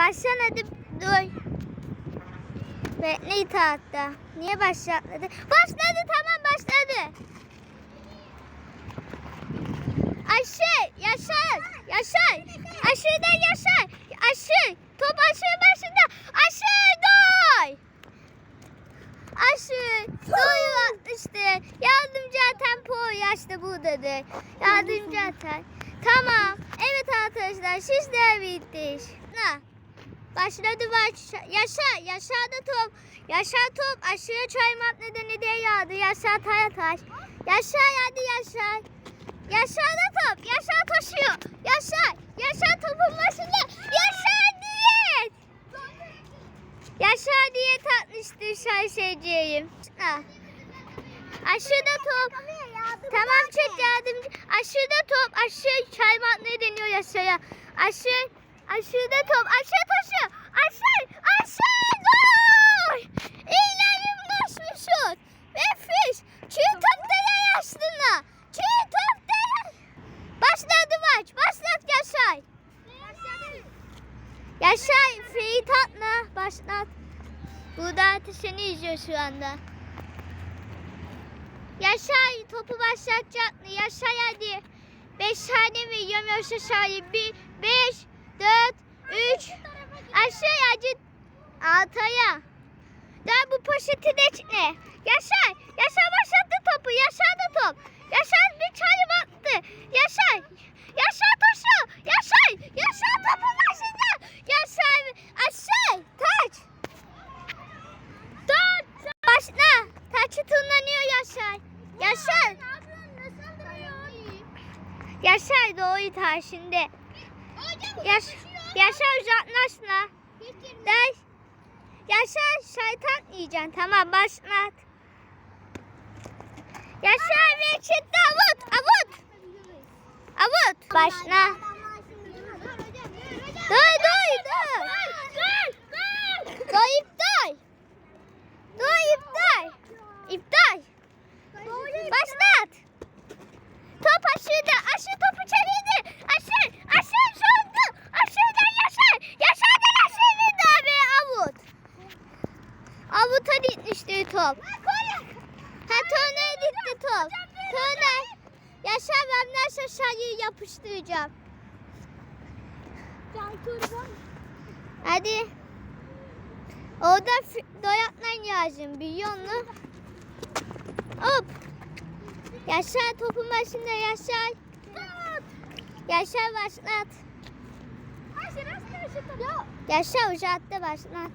Başlan hadi dur. Bekle itaatta. Niye başlatmadı? Başladı tamam başladı. Ayşe Yaşar Yaşar. Aşırıda Yaşar. Aşır top aşır başında. Aşır doy Aşır doy işte yardımcı tempo yaşta buradadır yardımcı atar tamam. Evet arkadaşlar sizler bitti na Başladı baş yaşa yaşada top yaşa top aşırı çaymak nedeni de yağdı yaşa taya taş yaşa hadi yaşa Yaşar da top. Yaşar koşuyor. Yaşar. Yaşar topun başında. Yaşar diyet. Yaşar diyet atmıştır şaşıracağım. Ha. Aşırıda top. Tamam çek yardımcı. Aşırıda top. Aşırı çaymak ne deniyor Yaşar'a? Aşırı. Aşırıda top. Aşağı taşı. Aşağı. Aşağı. Gol. İllerim ulaşmışız. Ve fiş. Çiğ toplara yaşlına. Çiğ toplara. Başladı maç. Başlat Yaşar. Yaşar. Free tatla. Başlat. Burada ateşini izliyor şu anda. Yaşar topu başlatacak mı? Yaşar hadi. Beş tane veriyorum Yaşar. Bir, beş, dört, üç. Aşağı hadi. Altaya. Daha bu poşeti de ne? Yaşar. Yaşar başlattı topu. Yaşar da top. Yaşar bir çay baktı. Yaşar. Yaşar taşı. Yaşar. Yaşar topun başında. Yaşar. Aşağı. Taç. Dur. Başla. Taçı tırmanıyor Yaşar. Yaşar. Yaşar doğru taşında. Yaş, yaşar uzaklaşma. Ders. Yaşar şeytan yiyeceksin. Tamam başlat. Yaşar ve çıktı avut. Avut. Avut. Başla. Dur dur dur. Dur iptal. Dur iptal. İptal. Başlat. Top aşırıda. Aşırı topu çevirdi. Aşır. Aşır şundu. Aşırıdan yaşar. Yaşardan aşırıda ve avut. Avuta gitmişti top. Ha töneye gitti top. Töne. Nasıl şayı yapıştıracağım. Hadi. Orada doyatlan yazın biliyor musun? Hop. Yaşar topun başında Yaşar. Yaşar başlat. Yaşar uzattı başlat.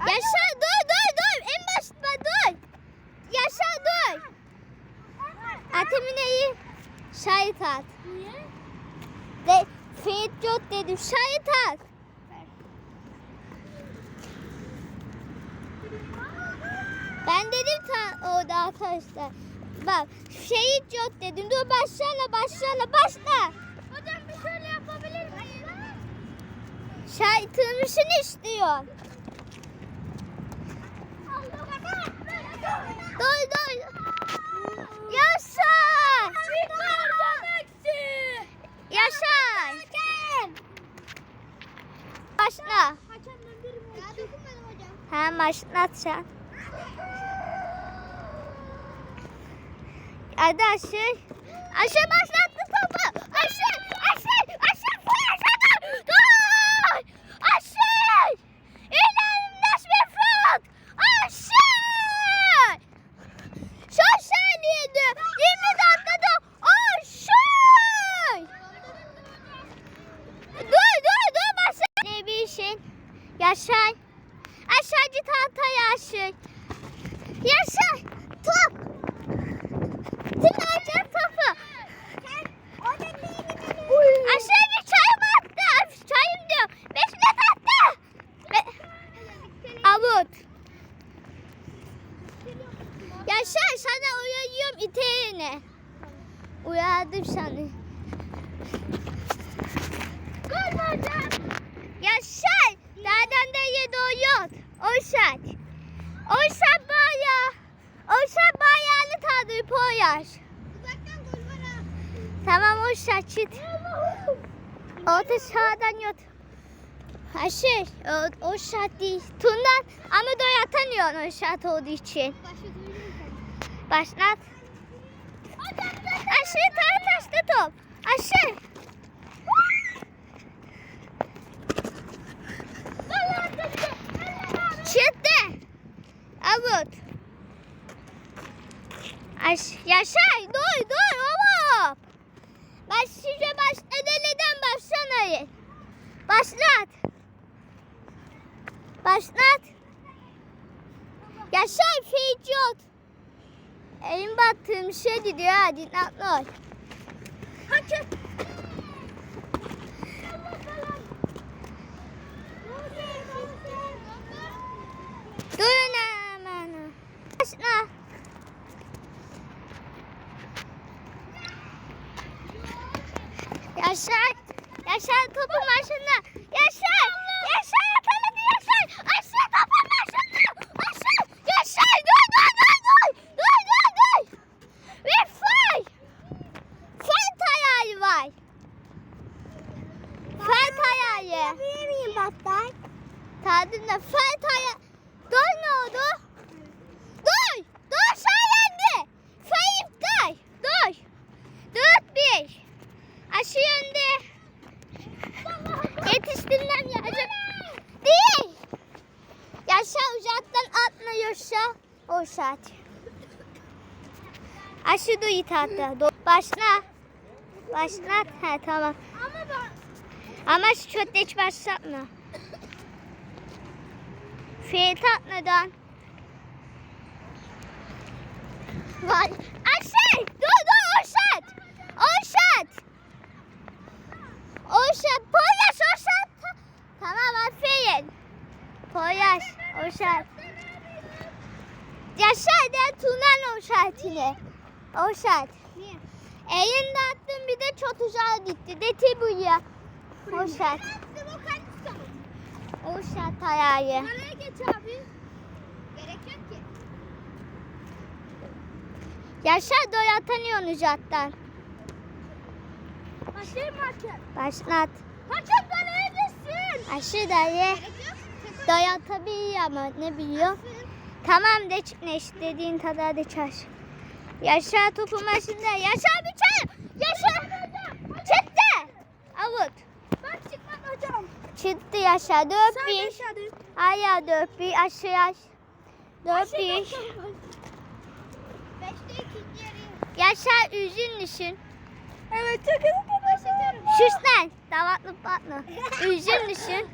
Yaşar dur dur dur. En başta dur. Yaşar dur. Atemineyi şahit at. De Fiyat yok dedim. Şahit at. Ben dedim ta orada arkadaşlar. Bak şehit yok dedim. Dur başla başla başla. Hocam bir şöyle yapabilir miyim? Şahitmişini istiyor. Dur dur. Yaşa. Yaşa. Başla. Hakem döndürüm. Ya dokunmadım hocam. Ha başlat sen. Hadi Aşır. Aşır başlattı topu. Aşır. Aşır. Aşır. Full aşağıda. Dur. Aşır. İlerlemiş bir fırt. Aşır. Son saniyede. 20 dakikada. Aşır. Dur dur dur başla. Ne bir işin? Yaşar. Aşağıcı tahta yaşır. Yaşar. Top. Tırnacak topu. Aşağı bir çayım attı. Çayım diyor. Beş minut attı. Be Avut. Yaşar sana uyarıyorum iteğine. Uyardım seni. Gol hocam. Yaşar. Nereden de yedi o yok. O saat. O saat baya. O Orta sahadan yut. Ha şey, o, o şart değil. Tundan ama da atamıyorsun o şart olduğu için. Başlat. Aşağı tane taşta top. Aşağı. Çıktı. Avut. Aş yaşay dur dur oğlum. Size baş neden başlamayın. Başlat. Başlat. Yaşay fiyot. Elim battığım şey gidiyor ha dikkatli ol. Durun hemen. Başla. Yaşar. Yaşar topun başında. Yaşar. Yaşar yakaladı Yaşar. Aşağı topun başında. Aşağı. Yaşar dur dur dur dur. Dur dur dur. Ve fay. Fay ayağı var. Fay ayağı. Yapabilir miyim bakkal? Tadında fay ayağı. Dur ne oldu? Dur. Dur sayende. Fay iptal. Dur. Dört bir. Aşı yönde. Yetiştirmem lazım. Değil. Yaşa uzaktan atlıyorsa o saat. Aşı duyu. Do- Başla. Başlat. He tamam. Ama ben Ama şu çöpte hiç başlatma. Fiyat atmadan. Vay. Aşağı. Dur dur o şart. O şart. O şart. Poyaş o şart. Tamam aferin. Poyaş o şart. Yaşar da o şartını. O şart. niye? Elinde attım bir de çok uzağa gitti. De tibuya. O şart. Attım o kaçtı. O şart ayağı. Nereye geç abi? Gerek yok ki. Yaşar doyatanıyorsun uzaktan. Başlayayım mı hakem? Başlat. Hakem ben neredesin? Aşı dayı Gerek yok. doyatabiliyor ama ne biliyor? Tamam de çık ne istediğin kadar de çar. Yaşar topun başında. Yaşar bir çay. Yaşar. Çıktı. Avut. Ben çıkmam hocam. Çıktı Yaşar. Dört Sen bir. yaşadın. Ayağı dört bir. Yaş. Dört bir. Beşte ikinci yarıyı. Yaşar üzün düşün. Evet çok hızlı. Şuş lan. Davatlı patlı. Üzün düşün.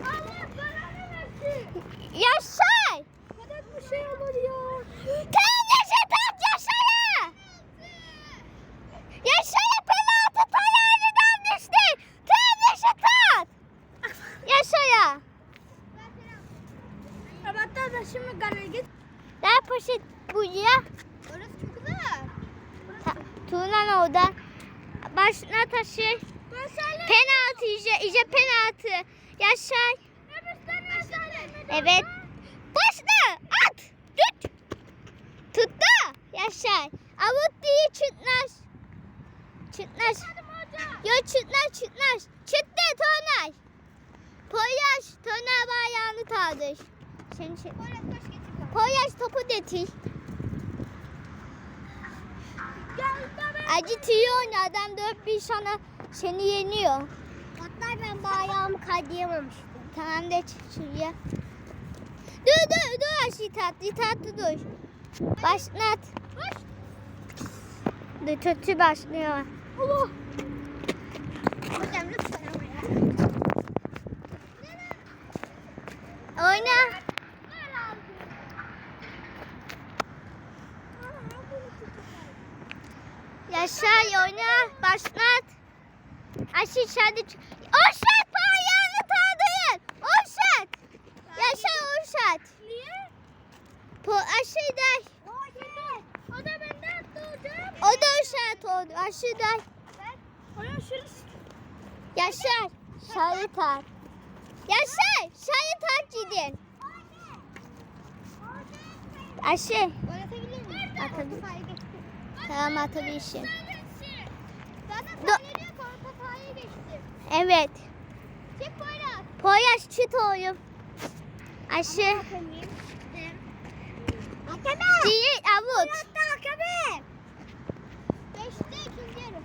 Allah belanı versin. Yaşar. Neden bu şey oluyor? Kardeşe Yaşar'a penaltı tayarından düştü. Kardeşe tak. Yaşar'a. Hatta da şimdi galeye git. Daha poşet buraya. Orası çok güzel. Tuğlan orada. Başına taşı. Penaltı iyice, iyice penaltı. Yaşar. Evet. Başla. At. Tut. Tuttu. Yaşar. Avut değil çıtnaş. Çıtnaş. Yo çıtnaş çıtnaş. Çıttı tonay. Poyaş. Tonay ayağını kaldır. Sen çıt. Poyaş topu detil. Acıtıyor adam dört bir sana seni yeniyor. Hatta ben bayağımı kaydayamamıştım. Tamam de çık şuraya. Dur dur dur aşı tatlı tatlı dur. Başlat. Dur kötü başlıyor. Allah. Hocam lütfen ya. Oyna. Yaşar oyna. Başlat. İçeride çık. Oşat ayağını tadayın. Oşat. Yaşar Oşat. Niye? Po aşı day. O da benden attı hocam. O da Oşat oldu. Aşı day. Hocam şunu Yaşar. Şahı tat. Yaşar. Şahı tat gidin. Aşı. Atabilir. Tamam atabilirsin. Do- Evet. Çek Poyraz. Poyaş çıt oğlum. Aşı. Hakeme. Değil avut. Hakeme. Beşte ikinci yarı.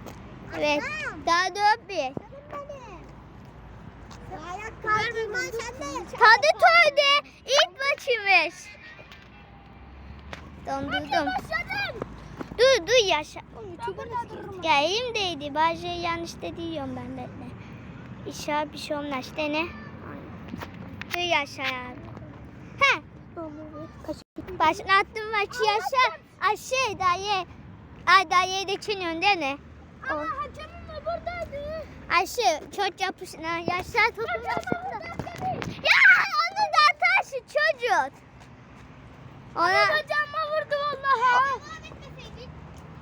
Evet. Daha dört bir. Tadı toydu. İlk maçımız. Dondurdum. Dur dur yaşa. Ya elimdeydi. Bazı yanlış da diyorum ben bekle. İnşallah bir şey olmaz. Dene. Dur yaşa abi. He. Başlattım maçı yaşa. Aşı dayı. Ay dayı da çınıyorsun değil O. Ama hakemim de buradaydı. Ayşe çok yapışına yaşa topu. Ya onu da atarsın çocuk. Ona Hocama vurdu vallahi.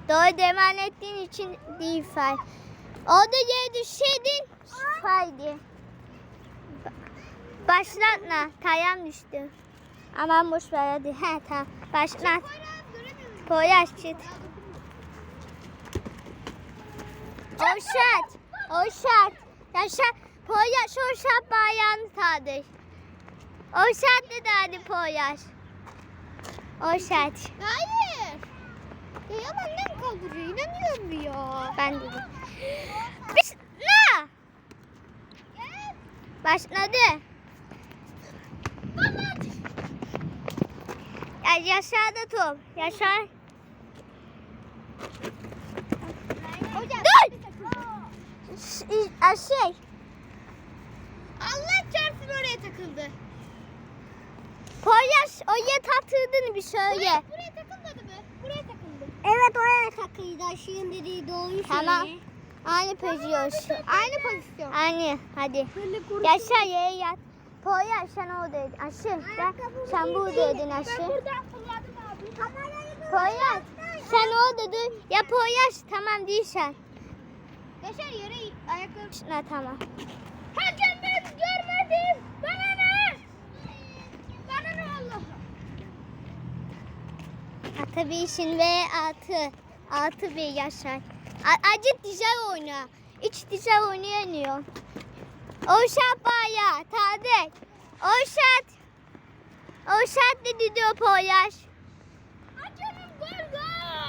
doğru devam ettiğin için değil fay. Orada yere düşseydin faydı. Başlatma. Tayam düştü. Aman boş ver hadi. He tamam. Başlat. Poyaş çıt. Oşat. Oşat. Yaşa. Poyaş oşat bayan tadı. Oşat dedi hadi poyaş. Oşat. Hayır. Ya benden kaldırıyor. İnanıyorum ya. Ben dedim. Ne? Başladı. Ya yaşadı top. Yaşar. Hocam. Şey. Allah çarpsın oraya takıldı. Poyaş o yet attırdığını bir söyle. Buraya, buraya takılmadı mı? Buraya takıldı. Evet oraya takıydı. Aşığın dediği doğru Tamam. Aynı pozisyon. Aynı pozisyon. Aynı. Hadi. Yaşa yere yat. Poyaş sen oradaydın. Aşı. Sen, sen buradaydın Ben aşı. buradan fırladım abi. Poyraz sen orada dur. Ya Poyraz tamam değilsen. Yaşar yere ayakkabı. Şuna tamam. Hakem ben görmedim. Bana ne? Bana ne Allah? Atabilirsin ve altı. Altı bir yaşar. Acı güzel oyna. İç güzel oynayamıyor. Oşat baya. Tadek. Oşat. Oşat dedi diyor gol.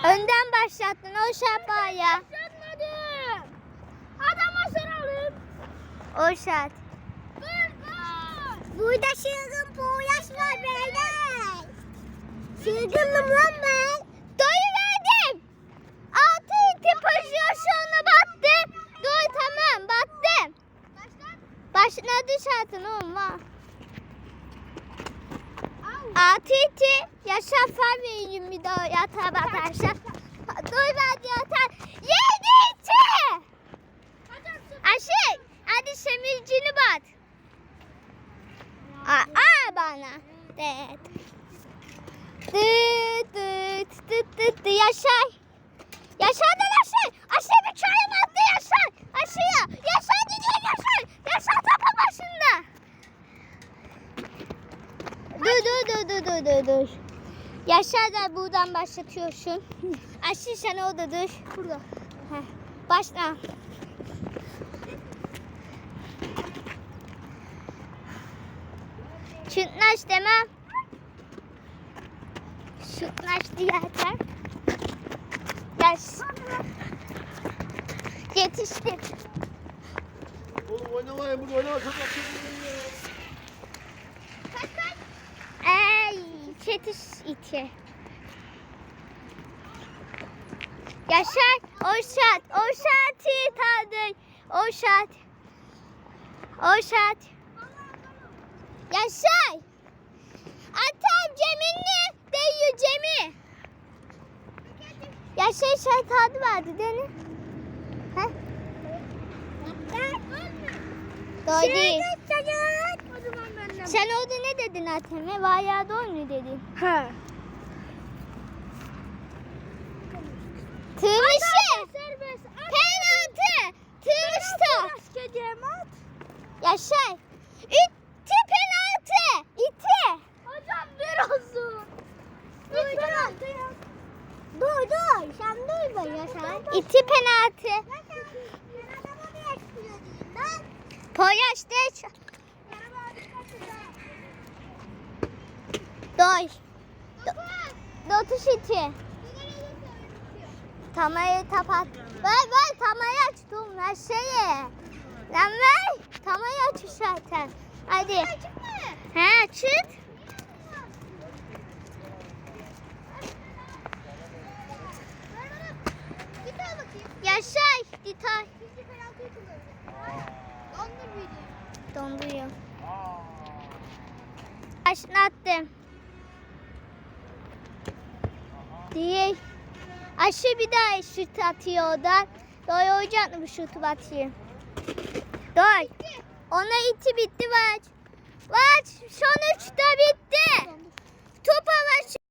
Önden başlattın Oşat baya. Başlatmadım. Adama soralım. Oşat. Gol gol. Burada çılgın Poyraz var beyler. Çılgınım lan ben. Doyu verdim. Altı iti pozisyonuna battı. Dur tamam. Başlat. Başladı zaten olma. Altı iti yaşa far vereyim bir daha yatağa bakarsa. Dur verdi dıt yaşay. Yaşadı Yaşay. Aşağı bir çayım attı Yaşay. Aşağıya. Yaşay gidiyor Yaşay. Yaşay topu başında. Dur dur dur dur dur dur dur. Yaşar da buradan başlatıyorsun. Aşkı sen orada dur. Burada. Heh, Başla. Şutlaş demem. Şutlaş diyerken. Yaş. Yetiştim. Oğlum oynamayın burada oynama çok. Kaç kaç. Ey, çetiş iti. Yaşar, Oşat, Oşat'ı tadır. Oşat. Oşat. Yaşar. Atam Cemil'ini değiyor Cemil. Yaşar şey tadı vardı değil mi? He? Doğru değil. O zaman benden. Sen orada ne dedin Atem'e? Bayağı doğru dedin? Ha. Tırmışı. Penaltı. Tırmıştı. Askeceğim at. Yaşar. İtti penaltı. İtti. Hocam biraz dur. Lütfen. Dur dur. Sen dur be Yaşar. İtti penaltı. Poyaş geç. Doy. Dotu şiti. Tamayı kapat. Ver ver tamayı aç. Dur ver şeyi. Lan ver. Tamayı aç zaten. Hadi. He açık. Yaşay. Ditay. Donduruyor. Başlattım. Diye aşı bir daha şut atıyor oradan. Doyuracak mı şutu batıyor? Doy. Ona iti bitti vaç. Vaç sonuçta bitti. Topa vaç.